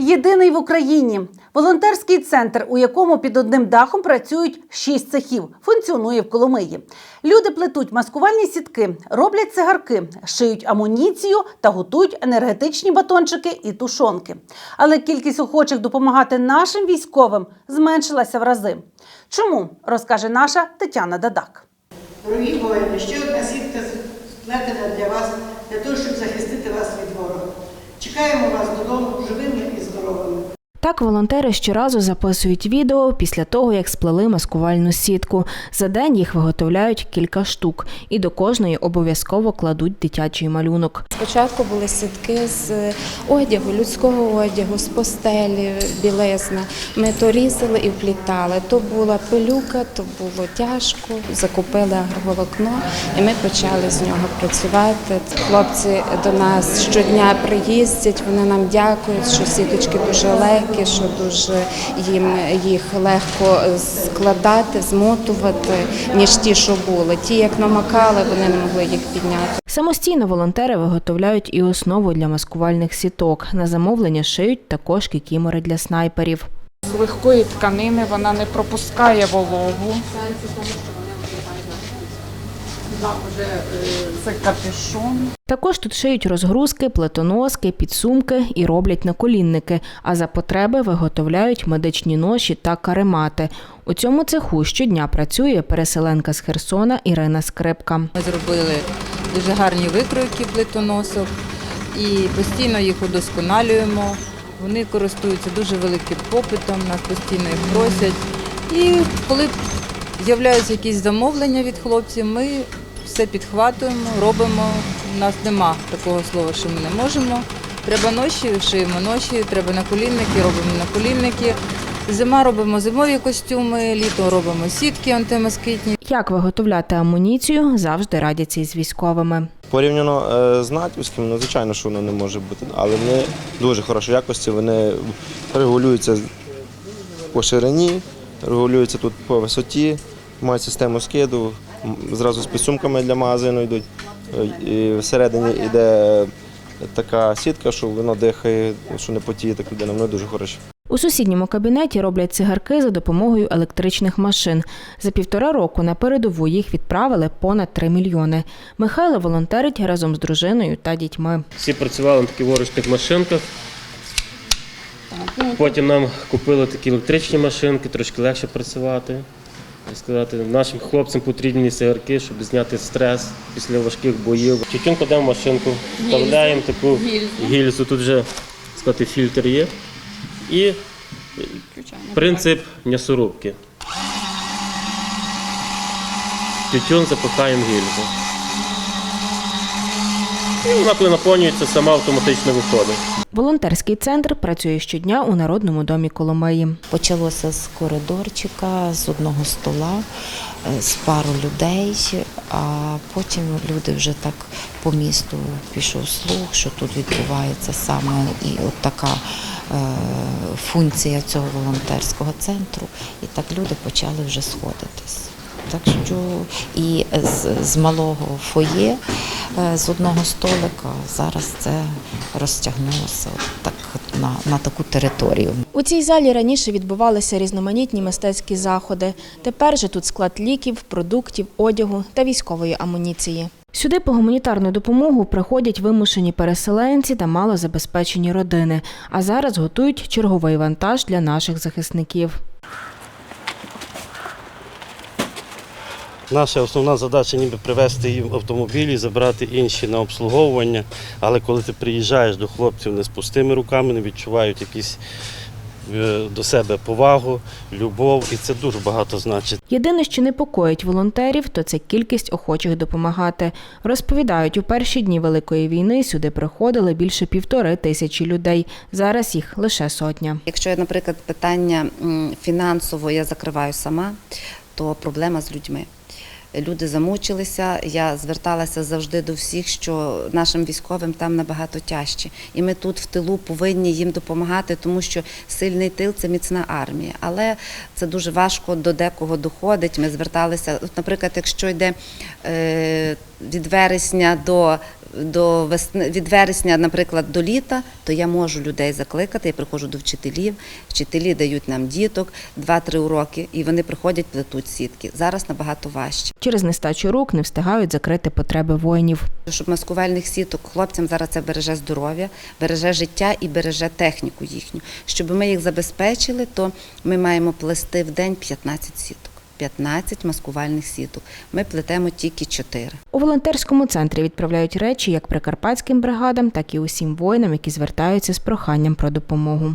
Єдиний в Україні волонтерський центр, у якому під одним дахом працюють шість цехів, функціонує в Коломиї. Люди плетуть маскувальні сітки, роблять цигарки, шиють амуніцію та готують енергетичні батончики і тушонки. Але кількість охочих допомагати нашим військовим зменшилася в рази. Чому розкаже наша Тетяна Дадак. Дорогі воїни, ще одна сітка сплетена для вас, для того, щоб захистити вас від ворога. Чекаємо вас додому живими і здоровими. Так волонтери щоразу записують відео після того, як сплели маскувальну сітку. За день їх виготовляють кілька штук, і до кожної обов'язково кладуть дитячий малюнок. Спочатку були сітки з одягу, людського одягу, з постелі, білизна. Ми то різали і вплітали. То була пилюка, то було тяжко. Закупили агроволокно і ми почали з нього працювати. Хлопці до нас щодня приїздять, вони нам дякують, що сіточки дуже легкі, що дуже їм їх легко складати, змотувати, ніж ті, що були. Ті, як намакали, вони не могли їх підняти. Самостійно волонтери виготовляють і основу для маскувальних сіток. На замовлення шиють також кікімори для снайперів. З легкої тканини вона не пропускає вологу. Це капюшон. Також тут шиють розгрузки, плетоноски, підсумки і роблять наколінники, а за потреби виготовляють медичні ноші та каремати. У цьому цеху щодня працює переселенка з Херсона Ірина Скрипка. Ми зробили дуже гарні викройки плитоносок і постійно їх удосконалюємо. Вони користуються дуже великим попитом, нас постійно їх просять. І коли з'являються якісь замовлення від хлопців, ми все підхватуємо, робимо. У нас нема такого слова, що ми не можемо. Треба ноші, шиємо ноші, треба наколінники, робимо наколінники. Зима робимо зимові костюми, літо робимо сітки антимоскитні. Як виготовляти амуніцію, завжди радяться із військовими. Порівняно е, з натівським, ну звичайно, що воно не може бути, але вони дуже хорошої якості, вони регулюються по ширині, регулюються тут по висоті, мають систему скиду, зразу з підсумками для магазину йдуть. Е, І всередині йде така сітка, що воно дихає, що не потіє так людина, вони дуже хороші. У сусідньому кабінеті роблять цигарки за допомогою електричних машин. За півтора року на передову їх відправили понад 3 мільйони. Михайло волонтерить разом з дружиною та дітьми. Всі працювали на таких ворочних машинках. Потім нам купили такі електричні машинки, трошки легше працювати. Сказати, нашим хлопцям потрібні сигарки, щоб зняти стрес після важких боїв. Тютюн кладемо в машинку, вставляємо таку гільзу. Тут вже сказати, фільтр є. І принцип м'ясорубки. Тютюн запихаємо в гільзу. І вона, коли наповнюється, сама автоматично виходить. Волонтерський центр працює щодня у Народному домі Коломиї. Почалося з коридорчика, з одного стола, е, з пару людей, а потім люди вже так по місту пішов слух, що тут відбувається саме і от така е, функція цього волонтерського центру. І так люди почали вже сходитись. Так що і з, з малого фоє, з одного столика, зараз це розтягнулося так на, на таку територію. У цій залі раніше відбувалися різноманітні мистецькі заходи. Тепер же тут склад ліків, продуктів, одягу та військової амуніції. Сюди по гуманітарну допомогу приходять вимушені переселенці та малозабезпечені родини. А зараз готують черговий вантаж для наших захисників. Наша основна задача ніби привезти їм автомобілі, забрати інші на обслуговування. Але коли ти приїжджаєш до хлопців не з пустими руками, не відчувають якісь е, до себе повагу, любов, і це дуже багато значить. Єдине, що непокоїть волонтерів, то це кількість охочих допомагати. Розповідають, у перші дні Великої війни сюди приходили більше півтори тисячі людей. Зараз їх лише сотня. Якщо, наприклад, питання фінансово я закриваю сама, то проблема з людьми. Люди замучилися. Я зверталася завжди до всіх, що нашим військовим там набагато тяжче. І ми тут в тилу повинні їм допомагати, тому що сильний тил це міцна армія. Але це дуже важко до декого доходить. Ми зверталися, наприклад, якщо йде е, від вересня до до весни від вересня, наприклад, до літа, то я можу людей закликати. Я приходжу до вчителів. Вчителі дають нам діток 2-3 уроки, і вони приходять, плетуть сітки. Зараз набагато важче. Через нестачу рук не встигають закрити потреби воїнів. Щоб маскувальних сіток хлопцям зараз це береже здоров'я, береже життя і береже техніку їхню. Щоб ми їх забезпечили, то ми маємо плести в день 15 сіток. 15 маскувальних сіток. Ми плетемо тільки 4. У волонтерському центрі відправляють речі як прикарпатським бригадам, так і усім воїнам, які звертаються з проханням про допомогу.